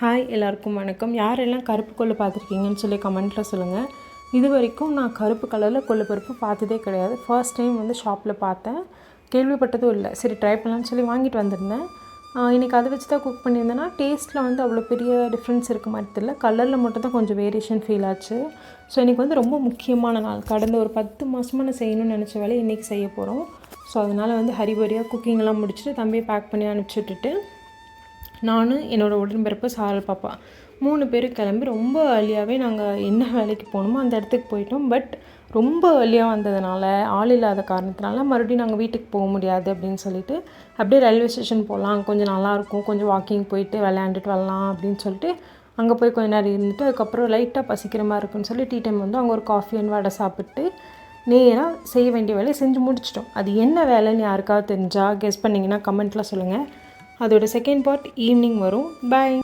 Hi எல்லாருக்கும் வணக்கம். யாரெல்லாம் கருப்பு கொள்ளு பார்த்துருக்கீங்கன்னு சொல்லி கமெண்ட்டில் சொல்லுங்கள் இது வரைக்கும் நான் கருப்பு கலரில் கொள்ளு பருப்பு பார்த்ததே கிடையாது. ஃபர்ஸ்ட் டைம் வந்து ஷாப்பில் பார்த்தேன். கேள்விப்பட்டதும் இல்லை. சரி ட்ரை பண்ணலாம்னு சொல்லி வாங்கிட்டு வந்திருந்தேன். இன்றைக்கி இன்னைக்கு அதை வச்சு தான் குக் பண்ணியிருந்தேன்னா டேஸ்ட்டில் வந்து அவ்வளோ பெரிய டிஃப்ரென்ஸ் இருக்க மாதிரி தெரியல கலரில் மட்டும் தான் கொஞ்சம் வேரியேஷன் ஃபீல் ஆச்சு. ஸோ இன்றைக்கி வந்து ரொம்ப முக்கியமான நாள். கடந்த ஒரு பத்து மாதமாக நான் செய்யணும்னு நினச்ச வேலையை இன்றைக்கி செய்ய போகிறோம் ஸோ அதனால் வந்து ஹரிபரியாக குக்கிங்லாம் முடிச்சுட்டு தம்பியை பேக் பண்ணி அனுப்பிச்சி விட்டுட்டு நான் என்னோடய உடன்பிறப்பு சாரல் பாப்பா. மூணு பேரும் கிளம்பி ரொம்ப ஏர்லியாகவே நாங்கள் என்ன வேலைக்கு போகணுமோ அந்த இடத்துக்கு போயிட்டோம். பட் ரொம்ப ஏர்லியாக வந்ததுனால ஆள் இல்லாத காரணத்தினால மறுபடியும் நாங்கள் வீட்டுக்கு போக முடியாது அப்படின்னு சொல்லிட்டு அப்படியே ரயில்வே ஸ்டேஷன் போகலாம். கொஞ்சம் நல்லாயிருக்கும் கொஞ்சம் வாக்கிங் போயிட்டு விளையாண்டுட்டு வரலாம் அப்படின்னு சொல்லிட்டு அங்கே போய் கொஞ்ச நேரம் இருந்துட்டு அதுக்கப்புறம் லைட்டாக பசிக்கிற மாதிரி இருக்குன்னு சொல்லி டீ டைம் வந்து அங்கே ஒரு காஃபி அண்ட் வடை சாப்பிட்டு நேராக செய்ய வேண்டிய வேலையை செஞ்சு முடிச்சிட்டோம். அது என்ன வேலைன்னு யாருக்காவது தெரிஞ்சால் கெஸ் பண்ணிங்கன்னா கமெண்ட்டில் சொல்லுங்கள் அதோட செகண்ட் பார்ட் ஈவினிங் வரும். பாய்